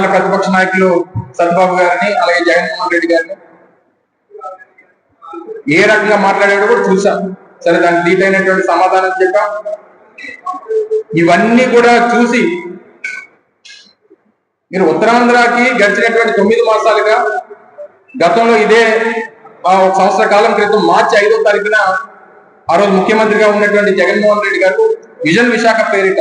ఇవాళ ప్రతిపక్ష నాయకులు సత్బాబు గారిని అలాగే జగన్మోహన్ రెడ్డి గారిని. ఏ రకంగా మాట్లాడాడో కూడా చూసాం. సరే దానికి డీట్ అయినటువంటి సమాధానం చెప్పాం. ఇవన్నీ కూడా చూసి మీరు ఉత్తరాంధ్రకి గడిచినటువంటి తొమ్మిది మాసాలుగా గతంలో ఇదే ఆ, ఒక సంవత్సర కాలం క్రితం మార్చి ఐదో తారీఖున ఆ రోజు ముఖ్యమంత్రిగా ఉన్నటువంటి జగన్మోహన్ రెడ్డి గారు విజన్ విశాఖ పేరిట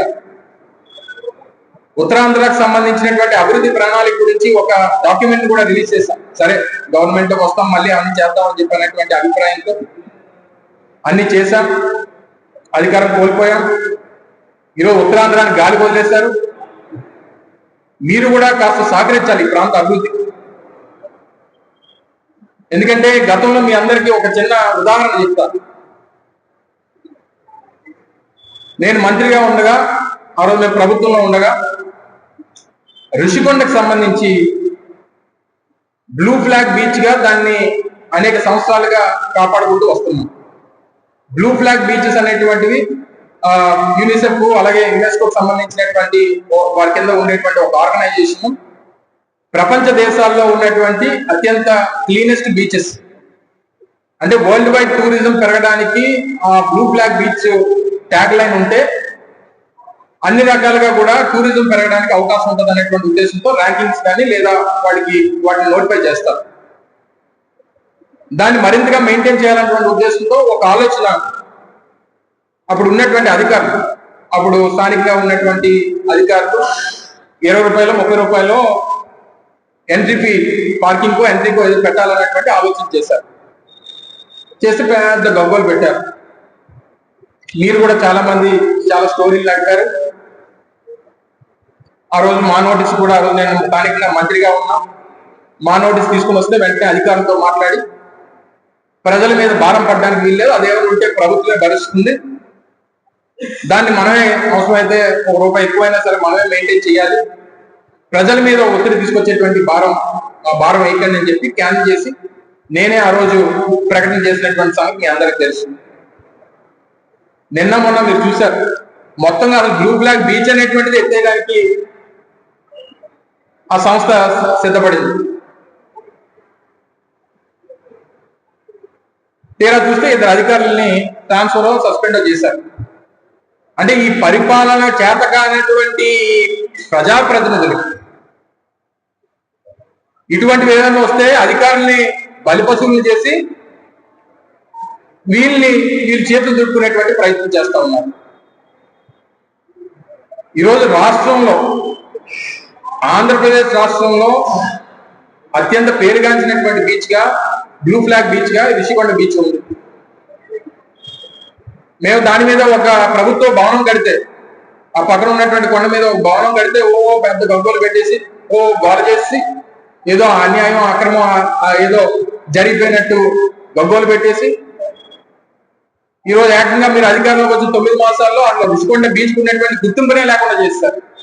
ఉత్తరాంధ్రకు సంబంధించినటువంటి అభివృద్ధి ప్రణాళిక గురించి ఒక డాక్యుమెంట్ కూడా రిలీజ్ చేశాం. సరే గవర్నమెంట్ వస్తాం మళ్ళీ అన్ని చేద్దామని చెప్పినటువంటి అభిప్రాయంతో అన్ని చేశాం అధికారం కోల్పోయాం. ఈరోజు ఉత్తరాంధ్రాన్ని గాలి వదిలేశారు. మీరు కూడా కాస్త సహకరించాలి ఈ ప్రాంత అభివృద్ధి. ఎందుకంటే గతంలో మీ అందరికీ ఒక చిన్న ఉదాహరణ చెప్తాను నేను మంత్రిగా ఉండగా ఆ రోజు మేము ప్రభుత్వంలో ఉండగా ఋషికొండకు సంబంధించి బ్లూ ఫ్లాగ్ బీచ్గా దాన్ని అనేక సంవత్సరాలుగా కాపాడుకుంటూ వస్తున్నాం. బ్లూ ఫ్లాగ్ బీచెస్ అనేటువంటివి యూనిసెఫ్ అలాగే యునెస్కోకు సంబంధించినటువంటి వారి కింద ఉండేటువంటి ఒక ఆర్గనైజేషన్ ప్రపంచ దేశాల్లో ఉన్నటువంటి అత్యంత క్లీనెస్ట్ బీచెస్. అంటే వరల్డ్ వైడ్ టూరిజం పెరగడానికి ఆ blue flag beach tag line ఉంటే అన్ని రకాలుగా కూడా టూరిజం పెరగడానికి అవకాశం ఉంటుంది అనేటువంటి ఉద్దేశంతో ర్యాంకింగ్స్ కానీ లేదా వాటికి వాటిని నోటిఫై చేస్తారు. దాన్ని మరింతగా మెయింటైన్ చేయాలన్నటువంటి ఉద్దేశంతో ఒక ఆలోచన అప్పుడు ఉన్నటువంటి అధికారులు అప్పుడు స్థానికంగా ఉన్నటువంటి అధికారులు ఇరవై రూపాయలు ముప్పై రూపాయలు ఎంట్రీపీ పార్కింగ్ ఎన్జీకో ఏదో పెట్టాలనేటువంటి ఆలోచన చేశారు. చేస్తే పెద్ద గవ్వలు పెట్టారు. మీరు కూడా చాలా మంది చాలా స్టోరీలు అంటారు ఆ రోజు మా నోటీస్ కూడా ఆ రోజు నేను స్థానికంగా మంత్రిగా ఉన్నా. మా నోటీస్ తీసుకుని వస్తే వెంటనే అధికారులతో మాట్లాడి ప్రజల మీద భారం పడడానికి వీల్లేదు అదేమైనా ఉంటే ప్రభుత్వమే భరిస్తుంది. దాన్ని మనమే అవసరమైతే ఒక రూపాయి ఎక్కువైనా సరే మనమే మెయింటైన్ చేయాలి. ప్రజల మీద ఒత్తిడి తీసుకొచ్చేటువంటి భారం ఆ భారం వేయకండి అని చెప్పి క్యాన్సిల్ చేసి నేనే ఆ రోజు ప్రకటన చేసినటువంటి సంగతి మీ అందరికి తెలుసు. నిన్న మొన్న మీరు చూశారు. మొత్తంగా అసలు బ్లూ బ్లాక్ బీచ్ అనేటువంటిది ఎత్తేయడానికి ఆ సంస్థ సిద్ధపడింది. తీరా చూస్తే ఇద్దరు అధికారులని ట్రాన్స్ఫర్ సస్పెండ్ చేశారు. అంటే ఈ పరిపాలన చేత కానటువంటి ప్రజాప్రతినిధులు ఇటువంటివి ఏదైనా వస్తే అధికారుల్ని బలిపశువులు చేసి వీళ్ళని వీళ్ళు చేతులు దుడుకునేటువంటి ప్రయత్నం చేస్తా ఉన్నారు. ఈరోజు రాష్ట్రంలో ఆంధ్రప్రదేశ్ రాష్ట్రంలో అత్యంత పేరుగాంచినటువంటి బీచ్గా బ్లూ ఫ్లాగ్ బీచ్గా రిషికొండ బీచ్ ఉంది. మేము దాని మీద ఒక ప్రభుత్వ భవనం కడితే ఆ పక్కన ఉన్నటువంటి కొండ మీద ఒక భవనం కడితే ఓ పెద్ద గగ్గోలు పెట్టేసి ఓ గోల చేసి ఏదో అన్యాయం అక్రమం ఏదో జరిగిపోయినట్టు గగ్గోలు పెట్టేసి ఈ రోజు ఏకంగా మీరు అధికారంలోకి వచ్చిన తొమ్మిది మాసాల్లో అట్లా రుషికొండ బీచ్ ఉన్నటువంటి గుర్తింపునే లేకుండా చేస్తారు.